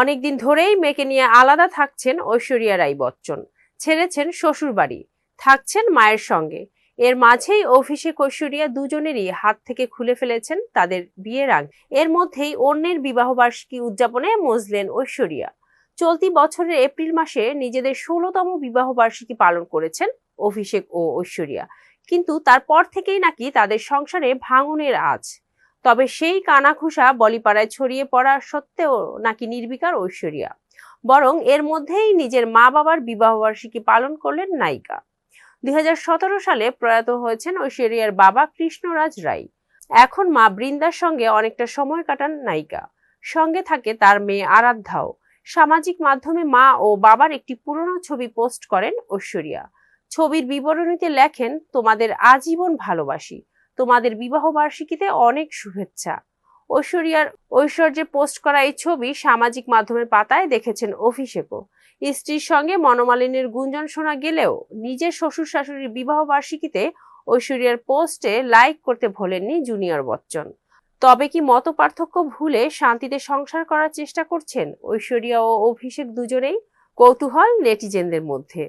অনেকদিন ধরেই মেয়েকে নিয়ে আলাদা থাকছেন ঐশ্বরিয়া রাই বচ্চন। ছেড়েছেন শ্বশুরবাড়ি, থাকছেন মায়ের সঙ্গে। এর মাঝেই অভিষেক ঐশ্বরিয়া দুজনেরই হাত থেকে খুলে ফেলেছেন তাদের বিয়ের আগ। এর মধ্যেই অন্যের বিবাহবার্ষিকী উদযাপনে মজলেন ঐশ্বরিয়া। চলতি বছরের এপ্রিল মাসে নিজেদের ষোলতম বিবাহবার্ষিকী পালন করেছেন অভিষেক ও ঐশ্বরিয়া। কিন্তু তারপর থেকেই নাকি তাদের সংসারে ভাঙনের আজ তবে সেই কানাঘুষা বলিপাড়ায় ছড়িয়ে পড়া সত্ত্বেও নাকি নির্বিকার ঐশ্বরিয়া। বরং এর মধ্যেই নিজের মা বাবার বিবাহবার্ষিকী পালন করলেন নায়িকা। দুই সালে প্রয়াত হয়েছেন ঐশ্বরিয়ার বাবা কৃষ্ণরাজ রায়। এখন মা বৃন্দার সঙ্গে অনেকটা সময় কাটান নায়িকা। সঙ্গে থাকে তার মেয়ে আরাধ্যাও। সামাজিক মাধ্যমে মা ও বাবার একটি পুরনো ছবি পোস্ট করেন ঐশ্বরিয়া। ছবির বিবরণীতে লেখেন, তোমাদের আজীবন ভালোবাসি। তোমাদের বিবাহ বার্ষিকীতে অনেক শুভেচ্ছা। ঐশ্বরিয়ার ঐশ্বর্যে পোস্ট করা এই ছবি সামাজিক মাধ্যমের পাতায় দেখেছেন অভিষেকও। স্ত্রীর সঙ্গে মনোমালিন্যের গুঞ্জন শোনা গেলেও নিজের শ্বশুর শাশুড়ির বিবাহ বার্ষিকীতে ঐশ্বরিয়ার পোস্টে লাইক করতে ভোলেননি জুনিয়র বচ্চন। তবে কি মত পার্থক্য ভুলে শান্তিতে সংসার করার চেষ্টা করছেন ঐশ্বরিয়া ও অভিষেক দুজনেই? কৌতূহল নেটিজেনদের মধ্যে।